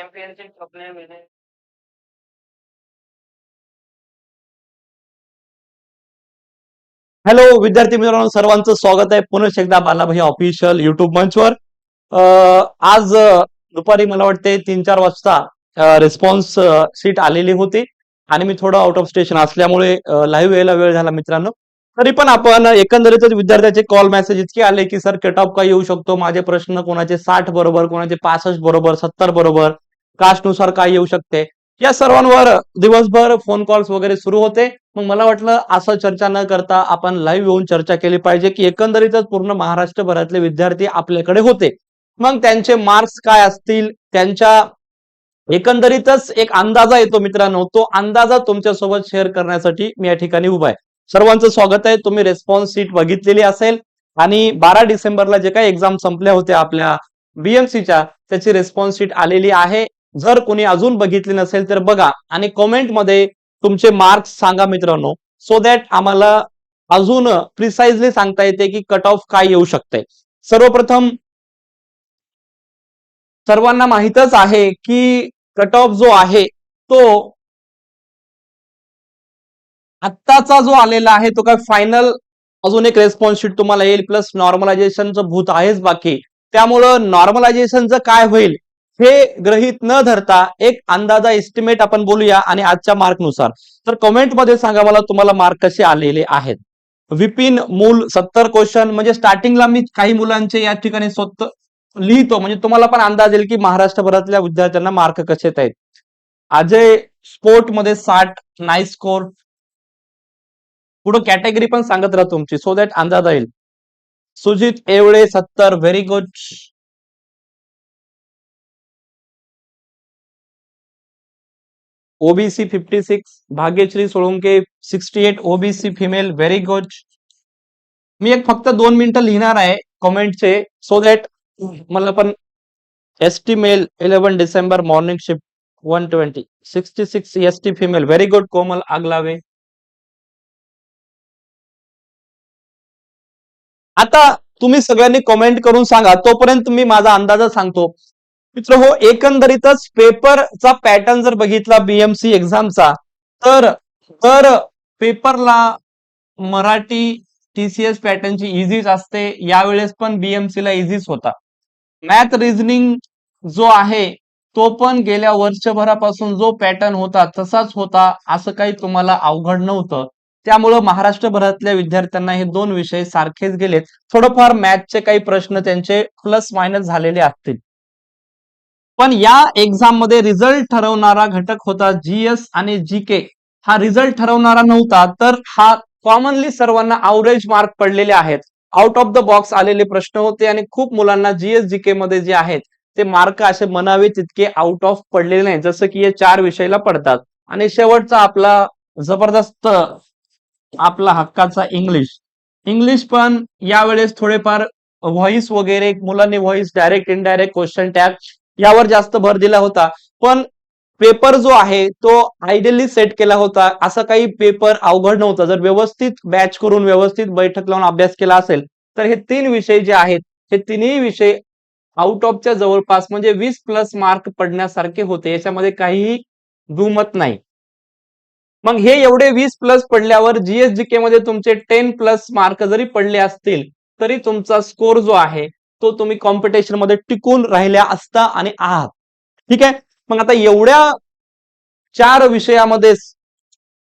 championship trophy मिळते. Hello विद्यार्थी मित्रांनो सर्वांचं स्वागत आहे. पुन्हा एकदा बालाभाई ऑफिशियल युट्यूब मंचवर. आज दुपारी मला वाटते तीन चार वाजता रिस्पॉन्स शीट आलेली होती. आणि मी थोडं आउट ऑफ स्टेशन असल्यामुळे लाईव्ह यायला वेळ झाला मित्रांनो. तरी पण आपण एकंदरीतच विद्यार्थ्याचे कॉल मेसेज इतके आले की सर कट ऑफ काय येऊ शकतो? माझे प्रश्न कोणाचे साठ बरोबर कोणाचे पासष्ट बरोबर सत्तर बरोबर कास्टनुसार काय येऊ शकते? या सर्वांवर दिवसभर फोन कॉल्स वगैरे सुरू होते. मग मला वाटलं असं चर्चा न करता आपण लाईव्ह येऊन चर्चा केली पाहिजे की एकंदरीतच पूर्ण महाराष्ट्रभरातले विद्यार्थी आपल्याकडे होते. मग त्यांचे मार्क्स काय असतील? त्यांच्या एकंदरीतच एक अंदाजा येतो मित्रांनो. तो अंदाजा तुमच्यासोबत शेअर करण्यासाठी मी या ठिकाणी उभा आहे. सर्वांचं स्वागत आहे. तुम्ही रेस्पॉन्स सीट बघितलेली असेल. आणि बारा डिसेंबरला जे काही एक्झाम संपल्या होत्या आपल्या बीएमसीच्या त्याची रेस्पॉन्स सीट आलेली आहे. जर कोणी अजून बघितली नसेल तर बघा आणि कमेंटमध्ये तुमचे मार्क्स सांगा मित्रांनो सो दॅट आम्हाला अजून प्रिसाइजली सांगता येते की कट ऑफ काय येऊ शकते. सर्वप्रथम सर्वांना माहितच आहे की कट ऑफ जो आहे तो आत्ताचा जो आलेला आहे तो काय फायनल अजून एक रेस्पॉन्स शीट तुम्हाला येईल प्लस नॉर्मलायझेशनचं भूत आहेच बाकी. त्यामुळं नॉर्मलायझेशनचं काय होईल? हे ग्रहित न धरता एक अंदाजा एस्टिमेट आपण बोलूया आणि आजच्या मार्कनुसार तर कमेंटमध्ये सांगा मला तुम्हाला मार्क कसे आलेले आहेत. विपिन मूल सत्तर क्वेश्चन म्हणजे स्टार्टिंगला मी काही मुलांचे या ठिकाणी स्वतः लिहितो म्हणजे तुम्हाला पण अंदाज येईल की महाराष्ट्रभरातल्या विद्यार्थ्यांना मार्क कसे येत आहेत. अजय स्पोर्टमध्ये साठ नाईस स्कोर पुढं कॅटेगरी पण सांगत राहा तुमची सो दॅट अंदाज येईल. सुजित एवढे सत्तर very good OBC fifty six Bhagyashree Solanke sixty eight OBC female very good मी एक फक्त दोन मिनिटं लिहिणार आहे कमेंटचे सो दॅट मला पण S T male eleven December morning shift one twenty sixty six S T female very good Komal Agalawe आता तुम्ही सगळ्यांनी कमेंट करून सांगा तोपर्यंत मी माझा अंदाजा सांगतो. मित्र हो एकंदरीतच पेपरचा पॅटर्न जर बघितला बीएमसी एक्झामचा तर तर पेपरला मराठी टीसीएस पॅटर्नची इझीच असते. यावेळेस पण बीएमसी ला इझीच होता. मॅथ रिझनिंग जो आहे तो पण गेल्या वर्षभरापासून जो पॅटर्न होता तसाच होता असं काही तुम्हाला अवघड नव्हतं. त्यामुळं महाराष्ट्रभरातल्या विद्यार्थ्यांना हे दोन विषय सारखेच गेलेत. थोडंफार मॅथचे काही प्रश्न त्यांचे प्लस मायनस झालेले असतील. पण या एक्झाममध्ये रिझल्ट ठरवणारा घटक होता जीएस आणि जी के हा रिझल्ट ठरवणारा नव्हता तर हा कॉमनली सर्वांना अवरेज मार्क पडलेले आहेत. आउट ऑफ द बॉक्स आलेले प्रश्न होते आणि खूप मुलांना जीएस जी के मध्ये जे आहेत ते मार्क असे म्हणावे तितके आउट ऑफ पडलेले नाही जसं की हे चार विषयाला पडतात. आणि शेवटचा आपला जबरदस्त आपला हक्काचा इंग्लिश इंग्लिश पण यावेळेस थोडेफार व्हॉइस वगैरे मुलांनी voice direct indirect question tag यावर जास्त भर दिला होता. पण पेपर जो आहे तो आयडियली सेट केला होता. असं काही पेपर अवघड नव्हता. जर व्यवस्थित बॅच करून व्यवस्थित बैठक लावून अभ्यास केला असेल तर हे तीन विषय जे आहेत हे तिन्ही विषय आउट ऑफच्या जवळपास म्हणजे वीस प्लस मार्क पडण्यासारखे होते. याच्यामध्ये काहीही दुमत नाही. मग हे एवढे वीस प्लस पडल्यावर जीएसजीके मध्ये तुमचे टेन प्लस मार्क जरी पडले असतील तरी तुमचा स्कोर जो आहे तो तुम्ही कॉम्पिटिशनमध्ये टिकून राहिल्या असता आणि आहात. ठीक आहे? मग आता एवढ्या चार विषयामध्ये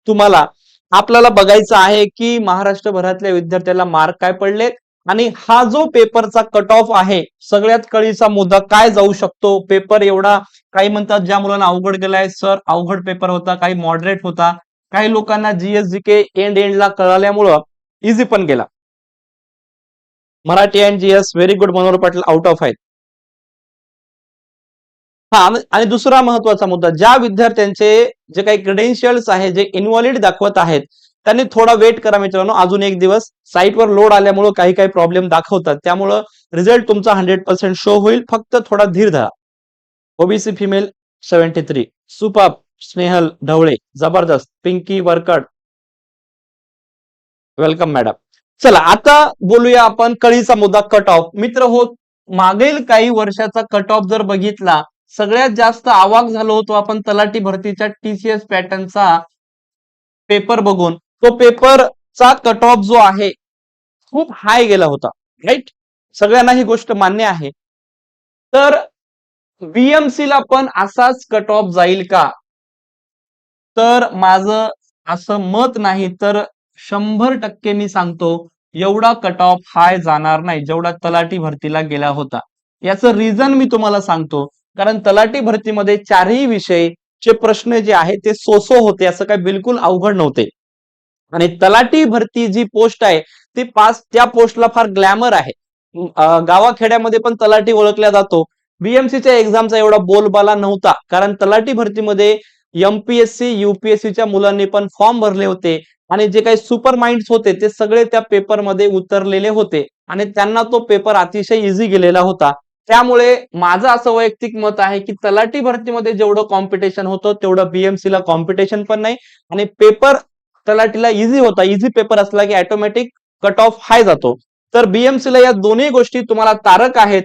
तुम्हाला आपल्याला बघायचं आहे की महाराष्ट्रभरातल्या विद्यार्थ्याला मार्क काय पडलेत आणि हा जो पेपरचा कट ऑफ आहे सगळ्यात कळीचा मुद्दा काय जाऊ शकतो? पेपर एवढा काही म्हणतात ज्या मुलांना अवघड गेलाय सर अवघड पेपर होता काही मॉडरेट होता. काही लोकांना जीएसजी के एंड एंडला कळाल्यामुळं इझी पण गेला. Marathi and GS very good Manohar Patil out of आहेत. हा आणि- दुसरा महत्त्वाचा मुद्दा ज्या विद्यार्थ्यांचे जे काही क्रेडेन्शियल्स आहे जे इन्व्हॉलिड दाखवत आहेत त्यांनी थोडा वेट करा मित्रांनो अजून एक दिवस. साईटवर लोड आल्यामुळं काही काही प्रॉब्लेम दाखवतात. त्यामुळं रिझल्ट तुमचा हंड्रेड पर्सेंट शो होईल. फक्त थोडा धीर धरा. OBC female seventy three superb Snehal Dhawale जबरदस्त पिंकी वरकड. वेलकम मॅडम चला आता बोलूया आपण कळीचा मुद्दा कट ऑफ मित्र हो मागील काही वर्षाचा कट ऑफ जर बघितला सगळ्यात जास्त आवाक झालो होतो आपण तलाठी भरतीच्या टीसीएस पॅटर्नचा पेपर बघून. तो पेपरचा कट ऑफ जो आहे खूप हाय गेला होता राईट सगळ्यांना ही गोष्ट मान्य आहे. तर बीएमसी ला पण असाच कट ऑफ जाईल का? तर माझं असं मत नाही तर शंभर टक्के मी सांगतो एवढा कट ऑफ हाय जाणार नाही जेवढा तलाठी भरतीला गेला होता. याचं रिझन मी तुम्हाला सांगतो कारण तलाठी भरतीमध्ये चारही विषयचे प्रश्न जे आहेत ते सोसो होते असं काही बिलकुल अवघड नव्हते. आणि तलाठी भरती जी पोस्ट आहे ती पास त्या पोस्टला फार ग्लॅमर आहे. गावाखेड्यामध्ये पण तलाठी ओळखला जातो. बीएमसीच्या एक्झामचा एवढा बोलबाला नव्हता कारण तलाठी भरतीमध्ये एमपीएससी युपीएससीच्या मुलांनी पण फॉर्म भरले होते. आणि जे काही सुपर माइंड्स होते ते सगळे त्या पेपरमध्ये उतरलेले होते. आणि त्यांना तो पेपर अतिशय इझी गेलेला होता. त्यामुळे माझं असं वैयक्तिक मत आहे की तलाठी भरतीमध्ये जेवढं कॉम्पिटिशन होतं तेवढं बीएमसी ला कॉम्पिटिशन पण नाही. आणि पेपर तलाठीला इझी होता. इझी पेपर असला की ऑटोमॅटिक कट ऑफ हाय जातो. तर बीएमसी ला या दोन्ही गोष्टी तुम्हाला तारक आहेत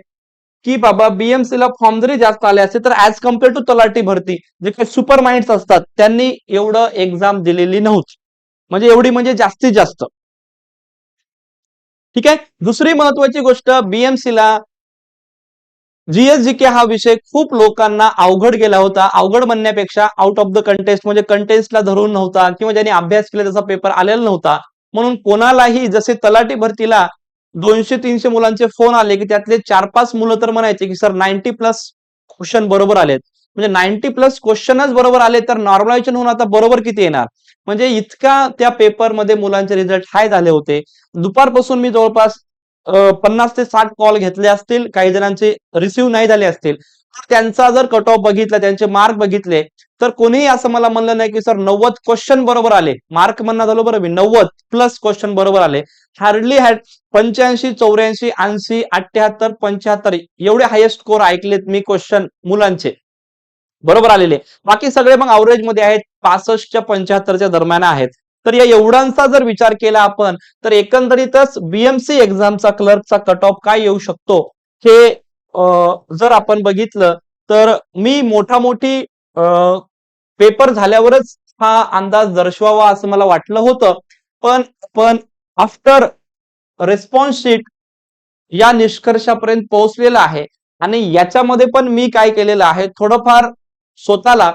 की बाबा बीएमसी ला फॉर्म जरी जास्त आले असते तर ऍज कंपेअर टू तलाठी भरती जे काही सुपर माइंड्स असतात त्यांनी एवढं एक्झाम दिलेली नव्हती. म्हणजे एवढी म्हणजे जास्तीत जास्त. ठीक आहे? दुसरी महत्वाची गोष्ट बीएमसी ला जीएसजीके हा विषय खूप लोकांना अवघड गेला होता. अवघड म्हणण्यापेक्षा आउट ऑफ द कंटेस्ट म्हणजे कंटेस्टला धरून नव्हता किंवा ज्यांनी अभ्यास केला त्याचा पेपर आलेला नव्हता. म्हणून कोणालाही जसे तलाठी भरतीला दोनशे तीनशे मुलांचे फोन आले की त्यातले चार पाच मुलं तर म्हणायचे की सर नाईन्टी प्लस क्वेश्चन बरोबर आलेत. म्हणजे नाईन्टी प्लस क्वेश्चनच बरोबर आले तर नॉर्मलायझेशन होऊन आता बरोबर किती येणार? म्हणजे इतका त्या पेपरमध्ये मुलांचे रिझल्ट हाय झाले होते. दुपारपासून मी जवळपास पन्नास ते साठ कॉल घेतले असतील काही जणांचे रिसिव्ह नाही झाले असतील. तर त्यांचा जर कट ऑफ बघितला त्यांचे मार्क बघितले तर कोणीही असं मला म्हणलं नाही की सर नव्वद क्वेश्चन बरोबर आले. मार्क म्हणणं झालो बरं मी नव्वद प्लस क्वेश्चन बरोबर आले. हार्डली हॅड पंच्याऐंशी चौऱ्याऐंशी ऐंशी अठ्ठ्याहत्तर पंच्याहत्तर एवढे हायेस्ट स्कोर ऐकलेत मी क्वेश्चन मुलांचे. बरोबर आलेले. बाकी सगळे मग अवरेजमध्ये आहेत पासष्टच्या पंच्याहत्तरच्या दरम्यान आहेत. तर या एवढ्यांचा जर विचार केला आपण तर एकंदरीतच बीएमसी एक्झामचा क्लर्कचा कट ऑफ काय येऊ शकतो? हे जर आपण बघितलं तर मी मोठा मोठी पेपर झाल्यावरच हा अंदाज दर्शवावा असं मला वाटलं होतं. पण पण आफ्टर रेस्पॉन्स शीट या निष्कर्षापर्यंत पोहोचलेला आहे. आणि याच्यामध्ये पण मी काय केलेलं आहे थोडंफार स्वतःला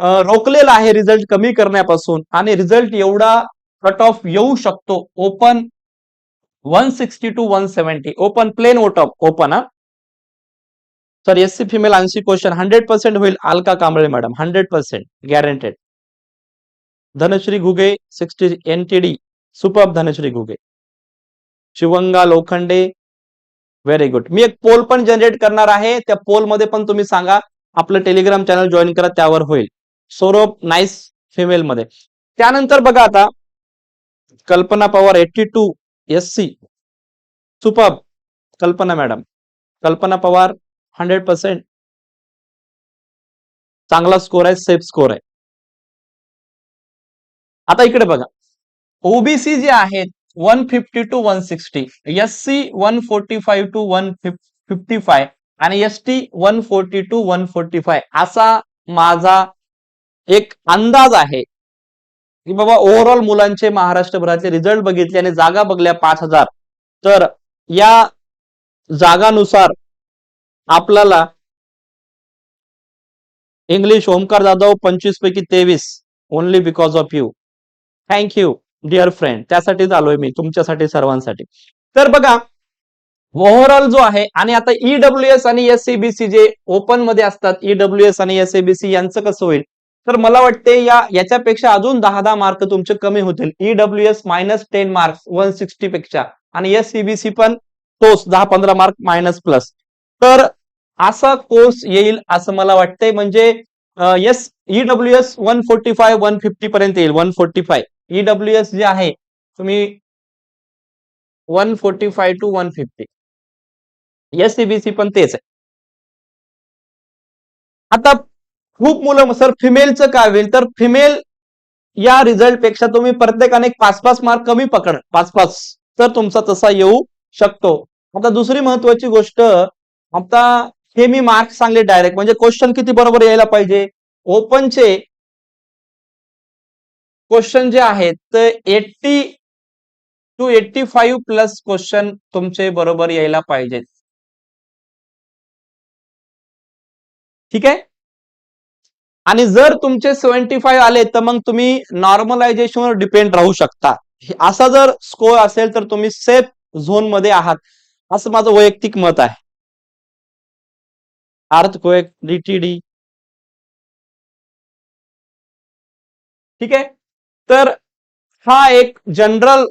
रोखलेला आहे रिझल्ट कमी करण्यापासून आणि रिझल्ट एवढा कट ऑफ येऊ शकतो. Open one sixty two one seventy open plain ओट ओपन हा. सर एस सी फिमेल ऐंशी क्वेश्चन हंड्रेड पर्सेंट होईल Alka Kamble madam hundred percent guaranteed Dhanashree Ghuge sixty N T D super Dhanashree Ghuge. Shivanga Lokhande. Very good मी एक poll पण generate करणार आहे. त्या पोलमध्ये पण तुम्ही सांगा. आपलं टेलिग्राम चॅनल जॉईन करा त्यावर होईल. सौरभ नाईस फिमेल मध्ये. त्यानंतर बघा आता Kalpana Pawar eighty two S C superb Kalpana madam Kalpana Pawar hundred percent चांगला स्कोर आहे सेफ स्कोर आहे. आता इकडे बघा. ओबीसी जे आहेत one fifty two one sixty S C one forty five two one fifty five आणि S T one forty two one forty five असा माझा एक अंदाज आहे की बाबा ओव्हरऑल मुलांचे महाराष्ट्रभराचे रिझल्ट बघितले आणि जागा बघल्या पाच हजार. तर या जागानुसार आपल्याला इंग्लिश ओमकार जाधव पंचवीस पैकी तेवीस only because of you thank you dear friend त्यासाठीच आलोय मी तुमच्यासाठी सर्वांसाठी. तर बघा ओव्हरऑल जो आहे आणि आता ईडब्ल्यू एस आणि एससीबीसी जे ओपनमध्ये असतात ईडब्ल्यू एस आणि एससीबीसी यांचं कसं होईल? तर मला वाटते या याच्यापेक्षा अजून दहा दहा मार्क तुमचे कमी होतील. EWS minus ten marks one sixty पेक्षा. आणि एससीबीसी पण तोच दहा पंधरा मार्क मायनस प्लस तर असा कोर्स येईल असं मला वाटतंय. म्हणजे S EWS one forty five one fifty पर्यंत येईल. One forty five EW S जे आहे तुम्ही one forty five two one fifty SCBC पण तेच आहे. आता खूप मुलं सर फिमेलचं काय होईल? तर फिमेल या रिझल्टपेक्षा तुम्ही प्रत्येकाने पाच पाच मार्क कमी पकड. पाच पाच तर तुमचा तसा येऊ शकतो. आता दुसरी महत्वाची गोष्ट आता हे मी मार्क सांगले डायरेक्ट म्हणजे क्वेश्चन किती बरोबर यायला पाहिजे? ओपनचे क्वेश्चन जे आहेत ते eighty two eighty five plus question तुमचे बरोबर यायला पाहिजेत. ठीक आहे? आणि जर तुमचे सेव्हन्टी फाईव्ह आले तर मग तुम्ही नॉर्मलायझेशनवर डिपेंड राहू शकता. असा जर स्कोर असेल तर तुम्ही सेफ झोनमध्ये आहात. असं माझं वैयक्तिक मत आहे. अर्थक्वेक डीटीडी ठीक आहे? तर हा एक जनरल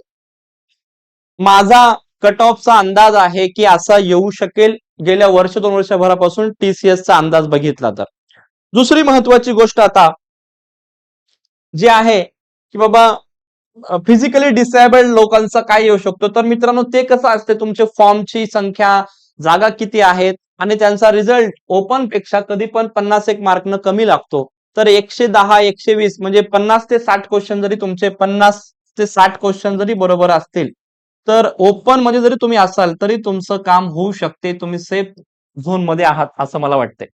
माझा कट ऑफचा अंदाज आहे की असा येऊ शकेल गेल्या वर्ष दोन वर्षभरापासून टीसीएस चा अंदाज बघितला तर. दुसरी महत्वाची गोष्ट आता जी आहे की बाबा फिजिकली डिसेबल्ड लोकांचा काय येऊ शकतो? तर मित्रांनो ते कसं असते? तुमचे फॉर्मची संख्या जागा किती आहेत? आणि त्यांचा रिझल्ट ओपनपेक्षा कधी पण पन्नास एक मार्कनं कमी लागतो. तर एकशे दहा एकशे वीस म्हणजे पन्नास ते साठ क्वेश्चन जरी तुमचे पन्नास ते साठ क्वेश्चन जरी बरोबर असतील तर ओपनमध्ये जरी तुम्ही असाल तरी तुमचं काम होऊ शकते. तुम्ही सेफ झोनमध्ये आहात असं मला वाटतंय.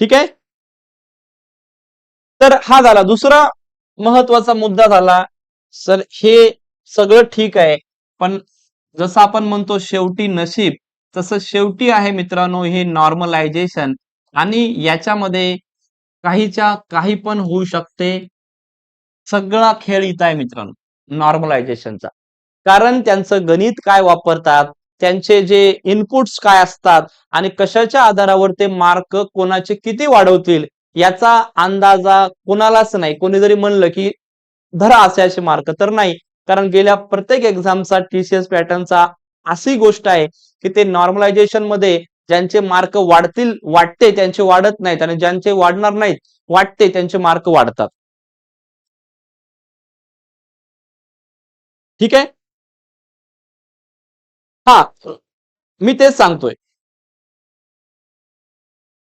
ठीक आहे? तर हा झाला. दुसरा महत्त्वाचा मुद्दा झाला. सर हे सगळं ठीक आहे पण जसं आपण म्हणतो शेवटी नशीब तसं शेवटी आहे मित्रांनो हे नॉर्मलायझेशन आणि याच्यामध्ये काहीच्या काही पण होऊ शकते. सगळा खेळ इथं आहे मित्रांनो नॉर्मलायझेशनचा कारण त्यांचं गणित काय वापरतात त्यांचे जे इनपुट्स काय असतात आणि कशाच्या आधारावर ते मार्क कोणाचे किती वाढवतील याचा अंदाजा कोणालाच नाही. कोणी जरी म्हणलं की धरा असे असे मार्क तर नाही. कारण गेल्या प्रत्येक एक्झामचा टीसीएस पॅटर्नचा अशी गोष्ट आहे की ते नॉर्मलायझेशनमध्ये ज्यांचे मार्क वाढतील वाटते त्यांचे वाढत नाहीत आणि ज्यांचे वाढणार नाहीत वाटते त्यांचे मार्क वाढतात. ठीक आहे? हा मी तेच सांगतोय.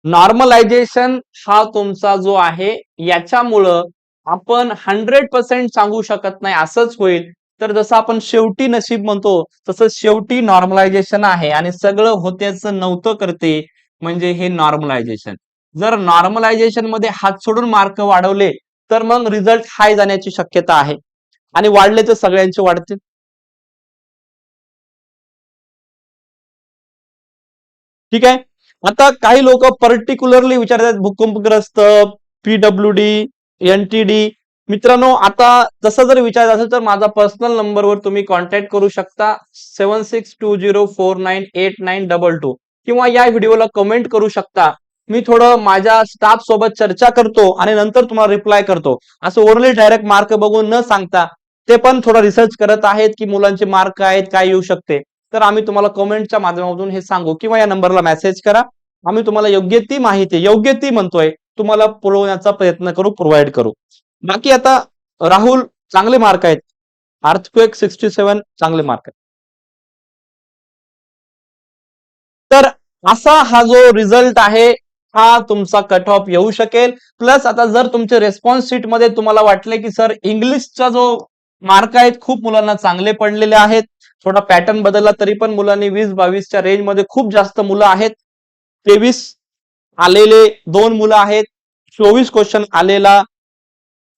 नॉर्मलायझेशन हा तुमचा जो आहे याच्यामुळं आपण हंड्रेड पर्सेंट सांगू शकत नाही असंच होईल. तर जसं आपण शेवटी नशीब म्हणतो तसं शेवटी नॉर्मलायझेशन आहे आणि सगळं होत्याचं नव्हतं करते म्हणजे हे नॉर्मलायझेशन जर नॉर्मलायझेशनमध्ये हात सोडून मार्क वाढवले तर मग रिझल्ट हाय जाण्याची शक्यता आहे. आणि वाढले तर सगळ्यांचे वाढतील? ठीक आहे. आता काही लोक पर्टिक्युलरली विचारतात भूकंपग्रस्त पीडब्ल्यू डी एनटीडी मित्रांनो आता तसं जर विचारायचं असेल तर माझा पर्सनल नंबरवर तुम्ही कॉन्टॅक्ट करू शकता. Seven six two zero four nine eight nine double two किंवा या व्हिडिओला कमेंट करू शकता. मी थोडं माझ्या स्टाफ सोबत चर्चा करतो आणि नंतर तुम्हाला रिप्लाय करतो. असं ओरली डायरेक्ट मार्क बघून न सांगता ते पण थोडा रिसर्च करत आहेत की मुलांचे मार्क आहेत काय येऊ शकते. तर आम्ही तुम्हाला कमेंटच्या माध्यमातून हे सांगू किंवा या नंबरला मेसेज करा. आम्ही तुम्हाला योग्य ती माहिती योग्य ती म्हणतोय तुम्हाला पुरवण्याचा प्रयत्न करू प्रोव्हाइड करू. बाकी आता राहुल चांगले मार्क आहेत. अर्थक्वेक सिक्स्टी सेवन चांगले मार्क आहेत. तर असा हा जो रिझल्ट आहे हा तुमचा कट ऑफ येऊ शकेल. प्लस आता जर तुमचे रेस्पॉन्स शीटमध्ये तुम्हाला वाटले की सर इंग्लिशचा जो मार्क आहेत खूप मुलांना चांगले पडलेले आहेत. थोडा पॅटर्न बदलला तरी पण मुलांनी वीस बावीसच्या रेंजमध्ये खूप जास्त मुलं आहेत. तेवीस आलेले दोन मुलं आहेत. चोवीस क्वेश्चन आलेला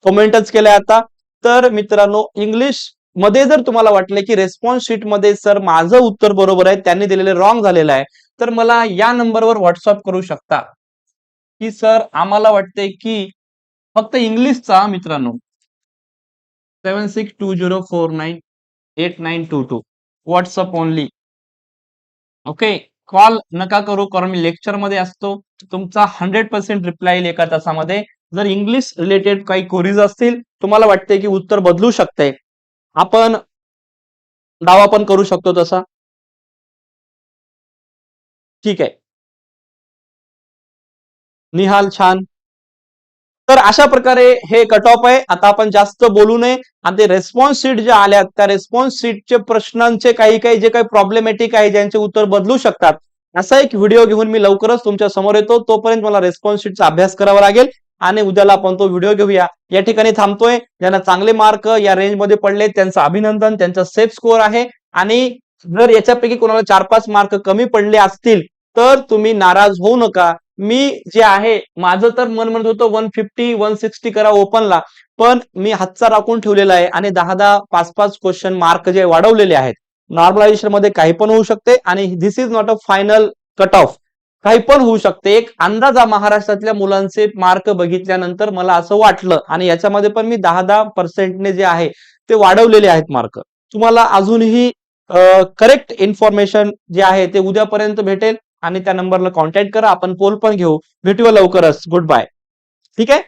कमेंटच केलाय आता. तर मित्रांनो इंग्लिशमध्ये जर तुम्हाला वाटले की रेस्पॉन्स शीटमध्ये सर माझं उत्तर बरोबर आहे त्यांनी दिलेले रॉंग झालेलं आहे तर मला या नंबरवर व्हॉट्सअप करू शकता. की सर आम्हाला वाटते की फक्त इंग्लिशचा मित्रांनो. Seven six two zero four nine eight nine two two WhatsApp only okay call नका करू कारण मी लेक्चरमध्ये असतो. तुमचा हंड्रेड पर्सेंट रिप्लाय येईल एका तासामध्ये. जर इंग्लिश रिलेटेड काही क्वेरीज असतील तुम्हाला वाटते की उत्तर बदलू शकते आपण दावा पण करू शकतो तसा. ठीक आहे. निहाल छान. तर अशा प्रकारे हे कट ऑफ आहे. आता आपण जास्त बोलू नये. आणि ते रेस्पॉन्स सीट जे आल्यात त्या रेस्पॉन्स सीटचे प्रश्नांचे काही काही जे काही प्रॉब्लेमॅटिक आहे ज्यांचे उत्तर बदलू शकतात असा एक व्हिडिओ घेऊन मी लवकरच तुमच्यासमोर येतो. तोपर्यंत मला रेस्पॉन्स शीटचा अभ्यास करावा लागेल. आणि उद्याला आपण तो व्हिडिओ घेऊया. या ठिकाणी थांबतोय. ज्यांना चांगले मार्क या रेंजमध्ये पडले त्यांचं अभिनंदन त्यांचा सेफ स्कोअर आहे. आणि जर याच्यापैकी कोणाला चार पाच मार्क कमी पडले असतील तर तुम्ही नाराज होऊ नका. मी जे आहे माझं तर मन म्हणत होतं वन फिफ्टी वन सिक्स्टी करा ओपनला पण मी हातचा राखून ठेवलेला आहे आणि दहा दहा पाच पाच क्वेश्चन मार्क जे वाढवलेले आहेत. नॉर्मलायझेशनमध्ये काही पण होऊ शकते आणि this is not a final cut off काही पण होऊ शकते. एक अंदाजा महाराष्ट्रातल्या मुलांचे मार्क बघितल्यानंतर मला असं वाटलं आणि याच्यामध्ये पण मी दहा दहा पर्सेंटने जे आहे ते वाढवलेले आहेत मार्क तुम्हाला अजूनही करेक्ट इन्फॉर्मेशन जे आहे ते उद्यापर्यंत भेटेल. आणि त्या नंबरला कॉन्टॅक्ट करा. आपण पोल पण घेऊ. भेटूया लवकरच. गुड बाय ठीक आहे?